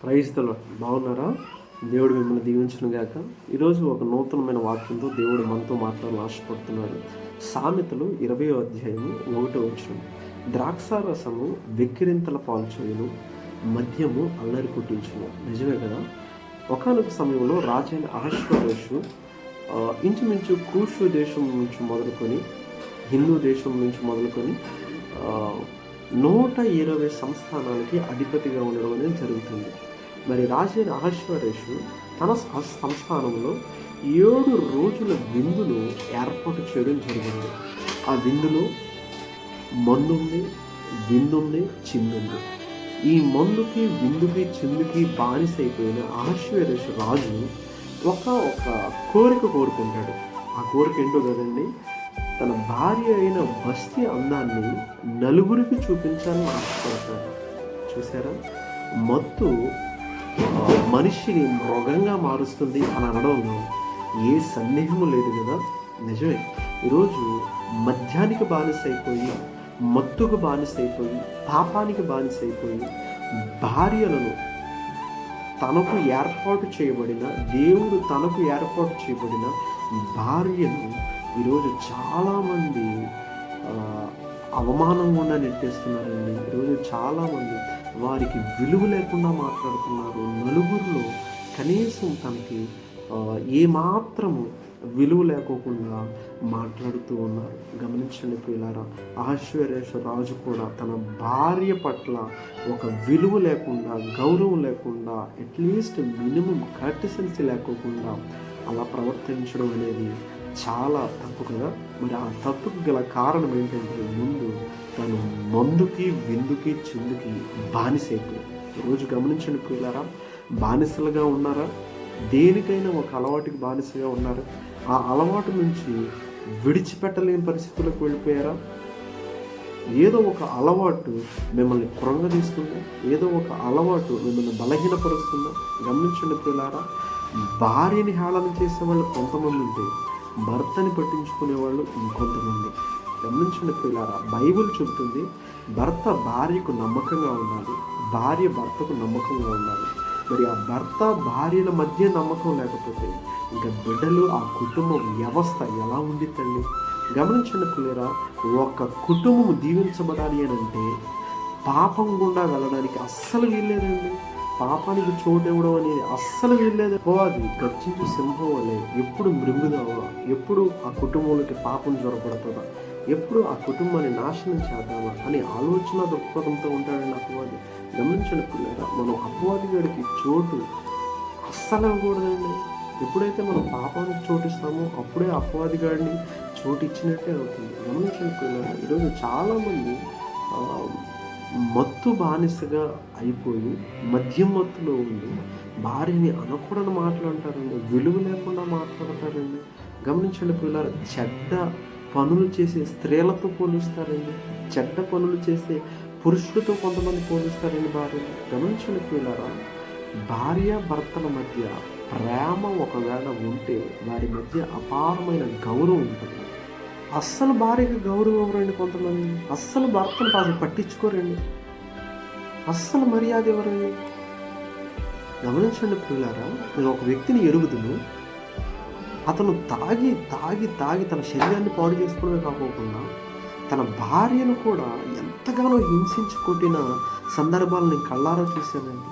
క్రైస్తలు బాగున్నారా? దేవుడు మిమ్మల్ని దీవించను గాక. ఈరోజు ఒక నూతనమైన వాక్యంతో దేవుడు మనతో మాట్లాడాలని ఆశపడుతున్నాడు సామెతలు ఇరవై అధ్యాయము ఒకటో వచ్చిన ద్రాక్షారసము వెక్కిరింతల పాల్చేయును మద్యము అల్లరి పుట్టించును నిజమే కదా? ఒకనొక సమయంలో రాజైన అహశ్వరేషు ఇంచుమించు కూషు దేశం నుంచి మొదలుకొని హిందూ దేశం నుంచి మొదలుకొని నూట ఇరవై సంస్థానాలకి అధిపతిగా ఉండడం అనేది జరుగుతుంది. మరి రాజైన అహశ్వరేషు తన సంస్థానంలో ఏడు రోజుల విందును ఏర్పాటు చేయడం జరిగింది. ఆ విందులో మందుంది విందుంది చిందుంది. ఈ మందుకి విందుకి చిందుకి బానిస అయిపోయిన అహశ్వరేషు రాజు ఒక ఒక కోరిక కోరుకుంటాడు. ఆ కోరిక ఏంటో కదండి? తన భార్య అయిన బస్తి అందాన్ని నలుగురికి చూపించాలని ఆశపడతాడు. చూసారా మత్తు మనిషిని మృగంగా మారుస్తుంది అని అనడంలో ఏ సందేహము లేదు కదా? నిజమే. ఈరోజు మద్యానికి బానిస అయిపోయి మత్తుకు బానిస అయిపోయి పాపానికి బానిస అయిపోయి భార్యలను తనకు ఏర్పాటు చేయబడిన దేవుడు తనకు ఏర్పాటు చేయబడిన భార్యను ఈరోజు చాలామంది అవమానం అవమానంగా నెట్టేస్తున్నారండి. ఈరోజు చాలామంది వారికి విలువ లేకుండా మాట్లాడుతున్నారు. నలుగురిలో కనీసం తనకి ఏమాత్రము విలువ లేకోకుండా మాట్లాడుతూ ఉన్నారు. గమనించండి పిల్లారా ఆశ్వర్యేశ్వర రాజు కూడా తన భార్య పట్ల ఒక విలువ లేకుండా గౌరవం లేకుండా అట్లీస్ట్ మినిమం కర్టిసెన్సీ లేకోకుండా అలా ప్రవర్తించడం అనేది చాలా తప్పు కదా? మరి ఆ తప్పుకు గల కారణం ఏంటంటే ముందు తను మందుకి విందుకి చిందుకి బానిసైపోయింది రోజు గమనించండి పిల్లారా బానిసలుగా ఉన్నారా? దేనికైనా ఒక అలవాటుకి బానిసగా ఉన్నారు? ఆ అలవాటు నుంచి విడిచిపెట్టలేని పరిస్థితులకు వెళ్ళిపోయారా? ఏదో ఒక అలవాటు మిమ్మల్ని కృంగదీస్తుందా ఏదో ఒక అలవాటు మిమ్మల్ని బలహీనపరుస్తుందా? గమనించండి పిల్లారా భార్యని హేళన చేసే వాళ్ళు కొంతమంది ఉంటే భర్తని పట్టించుకునే వాళ్ళు ఇంకొంతమంది. గమనించండి పిల్లారా బైబుల్ చెబుతుంది భర్త భార్యకు నమ్మకంగా ఉండాలి భార్య భర్తకు నమ్మకంగా ఉండాలి. మరి ఆ భర్త భార్యల మధ్య నమ్మకం లేకపోతే ఇంకా బిడ్డలు ఆ కుటుంబ వ్యవస్థ ఎలా ఉండిద్దండి గమనించండి పిల్లరా ఒక కుటుంబం దీవించబడాలి అని అంటే పాపం గుండా వెళ్ళడానికి అస్సలు వీల్లేదండి. పాపానికి చోటు ఇవ్వడం అనేది అస్సలు వీల్లేదు. పోవాలి గర్జించు సింహం అనేది ఎప్పుడు మృంగుదావా ఎప్పుడు ఆ కుటుంబంలోకి పాపం జ్వరపడుతుందా ఎప్పుడు ఆ కుటుంబాన్ని నాశనం చేద్దామా అనే ఆలోచన దృక్పథంతో ఉంటాడండి అపవాది. గమనించండి పిల్లరా మనం అపవాది గడికి చోటు అస్సలు ఇవ్వకూడదండి ఎప్పుడైతే మనం పాపానికి చోటు ఇస్తామో అప్పుడే అపవాది గాడిని చోటు ఇచ్చినట్టే అవుతుంది. గమనించండి పిల్లరా ఈరోజు చాలామంది మత్తు బానిసగా అయిపోయి మద్యం మత్తులో ఉండి భార్యని అనకూడని మాట్లాడతారండి విలువ లేకుండా మాట్లాడతారండి. గమనించండి పిల్లలు చెడ్డ పనులు చేసే స్త్రీలతో పోలుస్తారండి. చెడ్డ పనులు చేసే పురుషులతో కొంతమంది పోలుస్తారండి భార్య. గమనించండి పిల్లరా భార్య భర్తల మధ్య ప్రేమ ఒకవేళ ఉంటే వారి మధ్య అపారమైన గౌరవం ఉంటుంది. అస్సలు భార్యకి గౌరవం ఎవరండి కొంతమంది. అస్సలు భర్తను కాదు పట్టించుకోరండి. అస్సలు మర్యాద ఎవరండి గమనించండి పిల్లారా నేను ఒక వ్యక్తిని ఎరుగుదును. అతను తాగి తాగి తాగి తన శరీరాన్ని పాడు చేసుకోవడమే కాకోకుండా తన భార్యను కూడా ఎంతగానో హింసించి కొట్టిన సందర్భాలను కళ్ళారా చూశానండి.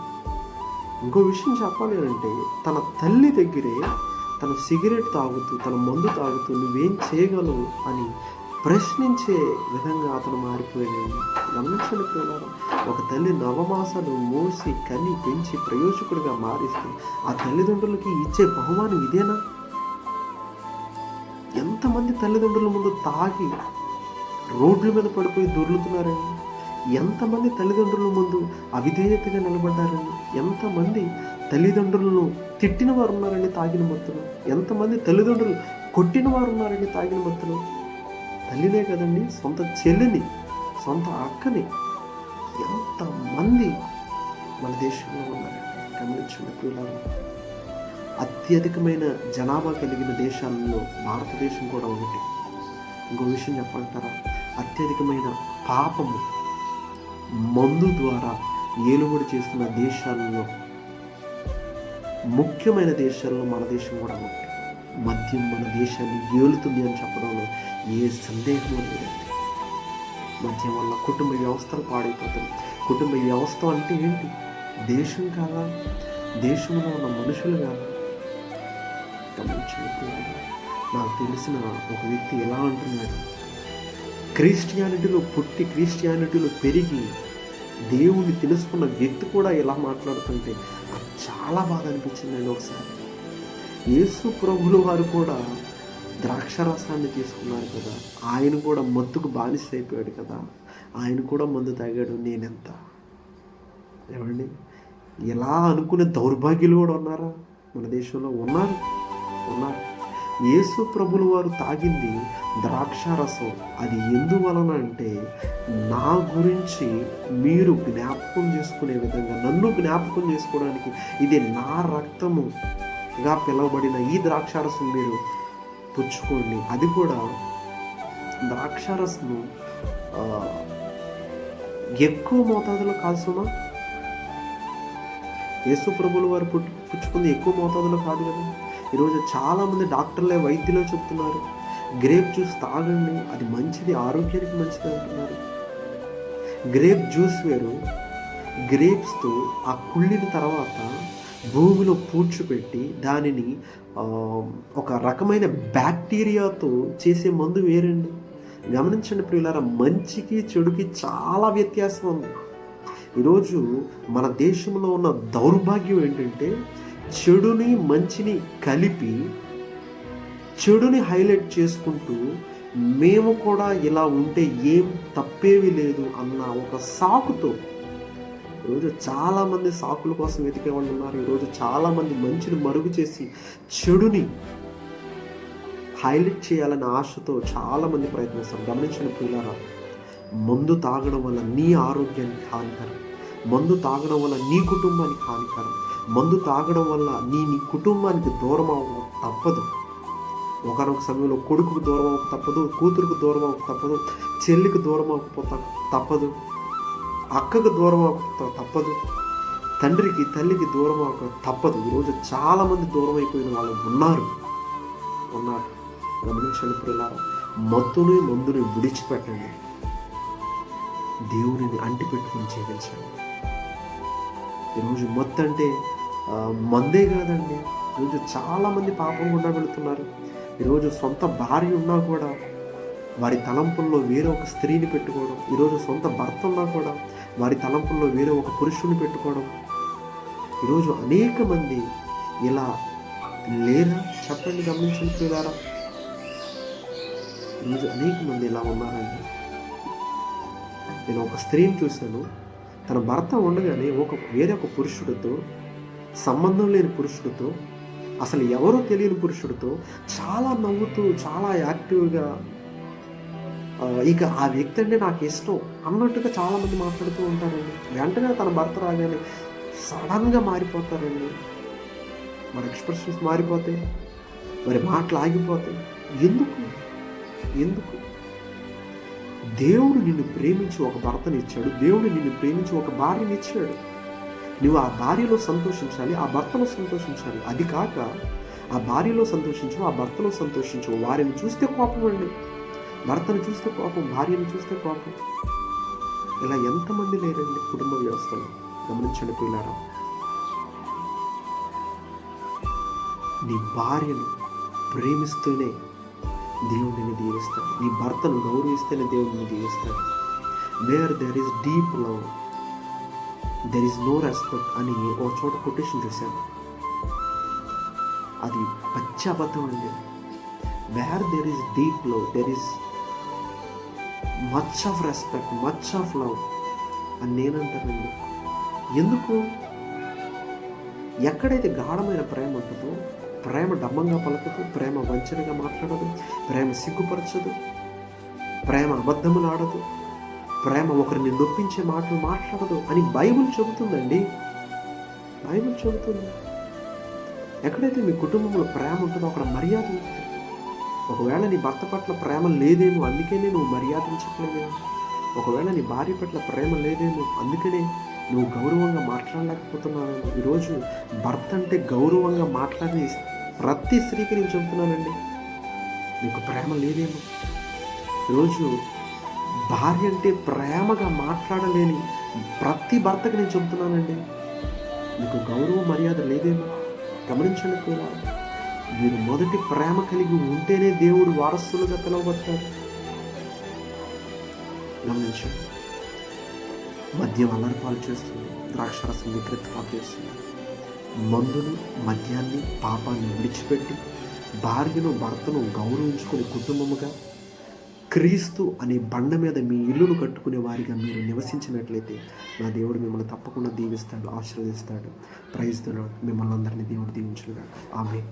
ఇంకో విషయం చెప్పాలి అంటే తన తల్లి దగ్గరే తన సిగరెట్ తాగుతూ తన మందు తాగుతూ నువ్వేం చేయగలవు అని ప్రశ్నించే విధంగా అతను మారిపోయాడు గమనించండి పిల్లలు ఒక తల్లి నవమాసాలు మోసి కని పెంచి ప్రయోజకుడిగా మారిస్తే ఆ తల్లిదండ్రులకి ఇచ్చే బహుమానం ఇదేనా? ఎంతమంది తల్లిదండ్రుల ముందు తాగి రోడ్ల మీద పడిపోయి దొర్లుతున్నారని? ఎంతమంది తల్లిదండ్రుల ముందు అవిధేయతగా నిలబడ్డారని? ఎంతమంది తల్లిదండ్రులను తిట్టిన వారు ఉన్నారండి తాగిన మత్తులు? ఎంతమంది తల్లిదండ్రులు కొట్టిన వారు ఉన్నారండి తాగిన మత్తులు? తల్లినే కదండి సొంత చెల్లిని సొంత అక్కని ఎంతమంది మన దేశంలో ఉన్నారండి? గమనించండి పిల్లలు అత్యధికమైన జనాభా కలిగిన దేశాలలో భారతదేశం కూడా ఒకటి. ఇంకో విషయం చెప్పంటారా అత్యధికమైన పాపము మందు ద్వారా ఏలుబడి చేస్తున్న దేశాలలో ముఖ్యమైన దేశాల్లో మన దేశం కూడా ఒకటి. మద్యం మన దేశాన్ని ఏలుతుంది అని చెప్పడంలో ఏ సందేహం లేదండి మద్యం వల్ల కుటుంబ వ్యవస్థలు పాడైపోతుంది కుటుంబ వ్యవస్థ అంటే ఏంటి? దేశం కాదా? దేశంలో ఉన్న మనుషులు కాదా? గమనించినప్పుడు నాకు తెలిసిన ఒక వ్యక్తి ఎలా అంటున్నాడు? క్రిస్టియానిటీలో పుట్టి క్రిస్టియానిటీలో పెరిగి దేవుణ్ణి తెలుసుకున్న వ్యక్తి కూడా ఎలా మాట్లాడుతుంటే నాకు చాలా బాధ అనిపించిందండి ఒకసారి. యేసు ప్రభులు వారు కూడా ద్రాక్షరసాన్ని తీసుకున్నారు కదా. ఆయన కూడా మత్తుకు బానిస అయిపోయాడు కదా. ఆయన కూడా మందు తాగాడు. నేనెంత? ఏమండి? ఎలా అనుకునే దౌర్భాగ్యులు కూడా ఉన్నారా? మన దేశంలో ఉన్నారు. ఉన్నారు. యేసు ప్రభులు వారు తాగింది ద్రాక్షారసం. అది ఎందువలన అంటే నా గురించి మీరు జ్ఞాపకం చేసుకునే విధంగా నన్ను జ్ఞాపకం చేసుకోవడానికి ఇది నా రక్తముగా పిలువబడిన ఈ ద్రాక్షారసం మీరు పుచ్చుకోండి. అది కూడా ద్రాక్షారసము ఎక్కువ మోతాదులో కాదు సుమా. యేసు ప్రభులు వారు పుట్టు పుచ్చుకుంది ఎక్కువ మోతాదులో కాదు కదా. ఈరోజు చాలామంది డాక్టర్లే వైద్యులే చెప్తున్నారు. గ్రేప్ జ్యూస్ తాగండి అది మంచిది ఆరోగ్యానికి మంచిది అంటున్నారు. గ్రేప్ జ్యూస్ వేరు గ్రేప్స్తో ఆ కుళ్ళిన తర్వాత భూమిలో పూడ్చిపెట్టి దానిని ఒక రకమైన బ్యాక్టీరియాతో చేసే మందు వేరండి. గమనించండి ప్రియులారా మంచికి చెడుకి చాలా వ్యత్యాసం ఉంది. ఈరోజు మన దేశంలో ఉన్న దౌర్భాగ్యం ఏంటంటే చెడుని మంచిని కలిపి చెడుని హైలైట్ చేసుకుంటూ మేము కూడా ఇలా ఉంటే ఏం తప్పేవి లేదు అన్న ఒక సాకుతో ఈరోజు చాలామంది సాకుల కోసం వెతికే వాళ్ళు ఉన్నారు. ఈరోజు చాలామంది మంచిని మరుగు చేసి చెడుని హైలైట్ చేయాలనే ఆశతో చాలామంది ప్రయత్నిస్తారు గమనించిన పిల్లరా మందు తాగడం వల్ల నీ ఆరోగ్యానికి హానికరం. మందు తాగడం వల్ల నీ కుటుంబానికి హానికరం. మందు తాగడం వల్ల నీ నీ కుటుంబానికి దూరం అవ్వడం తప్పదు. ఒకనొక సమయంలో కొడుకుకు దూరం అవ్వక తప్పదు కూతురుకు దూరం అవ్వక తప్పదు చెల్లికి దూరం అవ్వకపోతా తప్పదు అక్కకు దూరం అవ్వక తప్పదు తండ్రికి తల్లికి దూరం అవ్వక తప్పదు. ఈరోజు చాలామంది దూరం అయిపోయిన వాళ్ళు ఉన్నారు. ఉన్నారు. గమనించండి పిల్లలు మత్తుని మందుని విడిచిపెట్టండి. దేవునిని అంటిపెట్టుకుని జీవించండి. ఈరోజు మత్తు అంటే మందే కాదండి. ఈరోజు చాలామంది పాపం గుండా వెళుతున్నారు. ఈరోజు సొంత భార్య ఉన్నా కూడా వారి తలంపుల్లో వేరే ఒక స్త్రీని పెట్టుకోవడం ఈరోజు సొంత భర్త ఉన్నా కూడా వారి తలంపుల్లో వేరే ఒక పురుషుని పెట్టుకోవడం. ఈరోజు అనేక మంది ఇలా లేరా? చెప్పండి గమనించండి పిల్లారా ఈరోజు అనేక మంది ఇలా ఉన్నారండి. నేను ఒక స్త్రీని చూశాను. తన భర్త ఉండగానే ఒక వేరే ఒక పురుషుడితో సంబంధం లేని పురుషుడితో అసలు ఎవరో తెలియని పురుషుడితో చాలా నవ్వుతూ చాలా యాక్టివ్గా ఇక ఆ వ్యక్తి అంటే నాకు ఇష్టం అన్నట్టుగా చాలామంది మాట్లాడుతూ ఉంటారండి. వెంటనే తన భర్త రాగానే సడన్గా మారిపోతారండి. మన ఎక్స్ప్రెషన్స్ మారిపోతాయి మరి మాటలు ఆగిపోతాయి. ఎందుకు? ఎందుకు? దేవుడు నిన్ను ప్రేమించి ఒక భర్తనిచ్చాడు. దేవుడు నిన్ను ప్రేమించి ఒక భార్యని ఇచ్చాడు నువ్వు ఆ భార్యలో సంతోషించాలి ఆ భర్తలో సంతోషించాలి. అది కాక ఆ భార్యలో సంతోషించు ఆ భర్తలో సంతోషించు. వారిని చూస్తే కోపం అండి. భర్తను చూస్తే కోపం భార్యను చూస్తే కోపం. ఇలా ఎంతమంది లేరండి కుటుంబ వ్యవస్థలో? గమనించండి పిల్లారా నీ భార్యను ప్రేమిస్తూనే దేవుడిని దీవిస్తాడు. నీ భర్తను గౌరవిస్తేనే దేవుడిని దీవిస్తాడు. Where there is deep love there is no respect అని ఒక చోట కొటేషన్ చూశాను అది పచ్చి అబద్ధం అండి. Where there is deep love there is much of respect much of love అని నేనంటానండి. ఎందుకు? ఎక్కడైతే గాఢమైన ప్రేమ ఉంటుందో ప్రేమ డమ్మంగా పలకదు ప్రేమ వంచనగా మాట్లాడదు ప్రేమ సిగ్గుపరచదు ప్రేమ అబద్ధములు ఆడదు ప్రేమ ఒకరిని నొప్పించే మాటలు మాట్లాడదు అని బైబిల్ చెబుతుందండి. బైబుల్ చెబుతుంది. ఎక్కడైతే మీ కుటుంబంలో ప్రేమ ఉంటుందో అక్కడ మర్యాద ఉంటుంది. ఒకవేళ నీ భర్త పట్ల ప్రేమ లేదేమో అందుకనే నువ్వు మర్యాదించట్లేదేమో ఒకవేళ నీ భార్య పట్ల ప్రేమ లేదేమో అందుకనే నువ్వు గౌరవంగా మాట్లాడలేకపోతున్నావేమో. ఈరోజు భర్త అంటే గౌరవంగా మాట్లాడే ప్రతి స్త్రీకి నేను చెబుతున్నానండి నీకు ప్రేమ లేదేమో. ఈరోజు భార్య అంటే ప్రేమగా మాట్లాడలేని ప్రతి భర్తకి నేను చెబుతున్నానండి మీకు గౌరవ మర్యాద లేదేమో. గమనించండి కూడా. మీరు మొదటి ప్రేమ కలిగి ఉంటేనే దేవుడు వారసులుగా పిలువబడతారు గమనించండి. మద్యం అల్లరిపాలు చేస్తుంది. ద్రాక్షరసం వికృతపాలు చేస్తుంది. మందును మద్యాన్ని పాపాన్ని విడిచిపెట్టి భార్యను భర్తను గౌరవించుకుని కుటుంబముగా క్రీస్తు అనే బండ మీద మీ ఇల్లును కట్టుకునే వారిగా మీరు నివసించినట్లయితే నా దేవుడు మిమ్మల్ని తప్పకుండా దీవిస్తాడు ఆశీర్వదిస్తాడు. ప్రైజ్ మిమ్మల్ని అందరినీ దేవుడు దీవించుగా ఆమె